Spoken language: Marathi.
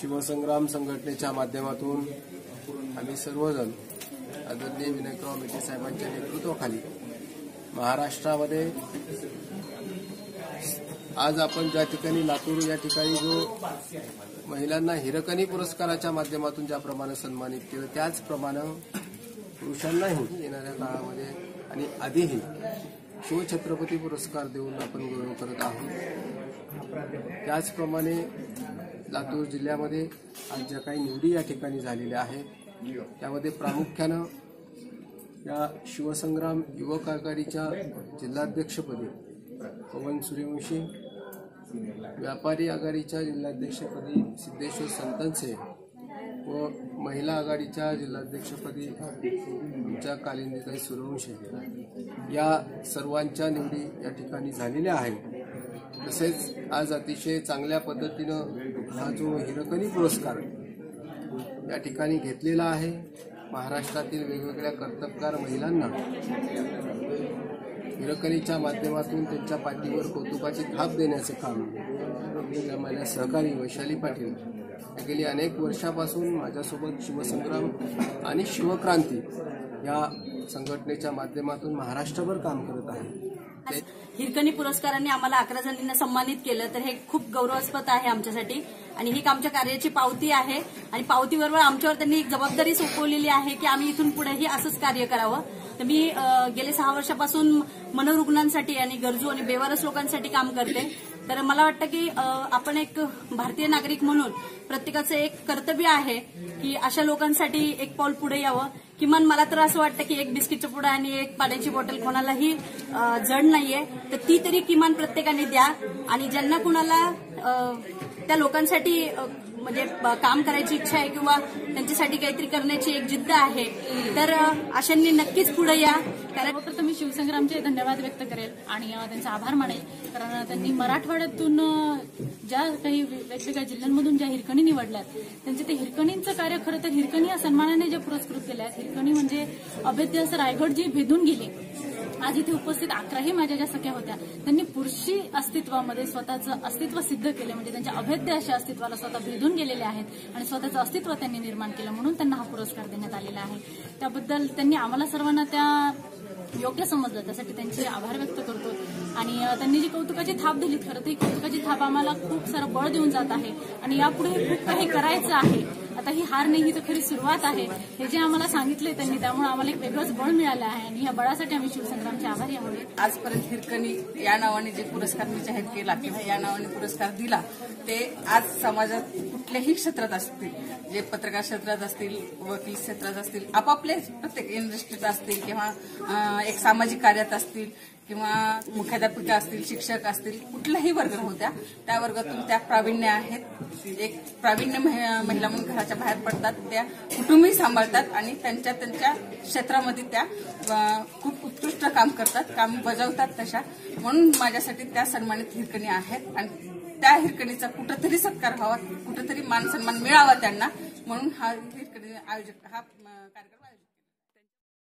शिवसंग्राम संघटनेच्या माध्यमातून आम्ही सर्वजण आदरणीय विनायकराव मेटे साहेबांच्या नेतृत्वाखाली महाराष्ट्रामध्ये आज आपण ज्या ठिकाणी लातूर या ठिकाणी जो महिलांना हिरकणी पुरस्काराच्या माध्यमातून ज्याप्रमाणे सन्मानित केलं त्याचप्रमाणे पुरुषांनाही येणाऱ्या काळामध्ये आणि आधीही शिवछत्रपती पुरस्कार देऊन आपण गौरव करत आहोत. त्याचप्रमाणे लातूर जिल्ह्यामध्ये आज ज्या काही निवडी या ठिकाणी झालेल्या आहेत त्यामध्ये प्रामुख्यानं या शिवसंग्राम युवक आघाडीच्या जिल्हाध्यक्षपदी पवन सूर्यवंशी व्यापारी आघाडीच्या जिल्हाध्यक्षपदी सिद्धेश्वर संतनसे व महिला आघाडीच्या जिल्हाध्यक्षपदी आमच्या कालिंदीताई सूर्यवंशी. या सर्वांच्या निवडी या ठिकाणी झालेल्या आहेत. तसेच आज अतिशय चांगल्या पद्धतीनं हा जो हिरकणी पुरस्कार या ठिकाणी घेतलेला आहे. महाराष्ट्रातील वेगवेगळ्या कर्तबगार महिलांना हिरकणीच्या माध्यमातून त्यांच्या पाठीवर कौतुकाची थाप देण्याचे काम माझ्या सहकारी वैशाली पाटील गेली अनेक वर्षापासून माझ्यासोबत शिवसंग्राम आणि शिवक्रांती या संघटनेच्या माध्यमातून महाराष्ट्रभर काम करत आहे. हिरकणी पुरस्कारांनी आम्हाला अकरा जणींना सन्मानित केलं. तर हे खूप गौरवास्पद आहे आमच्यासाठी. आणि ही आमच्या कार्याची पावती आहे. आणि पावतीबरोबर आमच्यावर त्यांनी एक जबाबदारी सोपवलेली आहे की आम्ही इथून पुढेही असंच कार्य करावं. तर मी गेले सहा वर्षापासून मनोरुग्णांसाठी आणि गरजू आणि बेवारस लोकांसाठी काम करते. तर मला वाटतं की आपण एक भारतीय नागरिक म्हणून प्रत्येकाचं एक कर्तव्य आहे की अशा लोकांसाठी एक पाऊल पुढे यावं. किमान मला तर असं वाटतं की एक बिस्किटचं पुढं आणि एक पाण्याची बॉटल कोणालाही जड नाहीये. तर ती तरी किमान प्रत्येकाने द्या. आणि ज्यांना कुणाला त्या लोकांसाठी म्हणजे काम करायची इच्छा आहे किंवा त्यांच्यासाठी काहीतरी करण्याची एक जिद्द आहे तर अशांनी नक्कीच पुढे या. कारण सर्वप्रथम मी शिवसंग्रामचे धन्यवाद व्यक्त करेल आणि त्यांचा आभार मानेल. कारण त्यांनी मराठवाड्यातून ज्या काही वेगवेगळ्या जिल्ह्यांमधून ज्या हिरकणी निवडल्यात त्यांचे ते हिरकणींचं कार्य खरं तर हिरकणी या सन्मानाने जे पुरस्कृत केले आहेत हिरकणी म्हणजे अभेद्य असं रायगड जी भेदून गेली. आज इथे उपस्थित अकराही माझ्या ज्या सख्या होत्या त्यांनी पुरुषी अस्तित्वामध्ये स्वतःचं अस्तित्व सिद्ध केलं. म्हणजे त्यांच्या अभेद्य अशा अस्तित्वाला स्वतः भेदून गेलेले आहेत आणि स्वतःचं अस्तित्व त्यांनी निर्माण केलं. म्हणून त्यांना हा पुरस्कार देण्यात आलेला आहे. त्याबद्दल त्यांनी आम्हाला सर्वांना त्या योग्य समजलं. त्यासाठी त्यांचे आभार व्यक्त करतो. आणि त्यांनी जी कौतुकाची थाप दिली खरं ती कौतुकाची थाप आम्हाला खूप सारं बळ देऊन जात आहे. आणि यापुढे खूप काही करायचं आहे. आता ही हार नाही ही तर खरी सुरुवात आहे. हे जे आम्हाला सांगितले त्यांनी त्यामुळे आम्हाला एक वेगळंच बळ मिळालं आहे आणि या बळासाठी आम्ही शिवसंग्रामचे आभारी आहोत. आजपर्यंत हिरकणी या नावाने जे पुरस्कार मी जाहीर केला किंवा या नावाने पुरस्कार दिला ते आज समाजात कुठल्याही क्षेत्रात असतील जे पत्रकार क्षेत्रात असतील वकील क्षेत्रात असतील आपापले प्रत्येक इंडस्ट्रीत असतील किंवा एक सामाजिक कार्यात असतील किंवा मुख्याध्यापिका असतील शिक्षक असतील कुठलाही वर्ग राहू द्या त्या वर्गातून त्या प्रावीण्य आहेत. एक प्रावीण्य महि- महिला म्हणून घराच्या बाहेर पडतात त्या कुटुंबही सांभाळतात आणि त्यांच्या त्यांच्या क्षेत्रामध्ये त्या खूप उत्कृष्ट काम करतात काम बजावतात तशा. म्हणून माझ्यासाठी त्या सन्मानित हिरकणी आहेत आणि त्या हिरकणीचा कुठंतरी सत्कार व्हावा कुठंतरी मान सन्मान मिळावा त्यांना. म्हणून हा हिरकणी आयोजक हा कार्यक्रम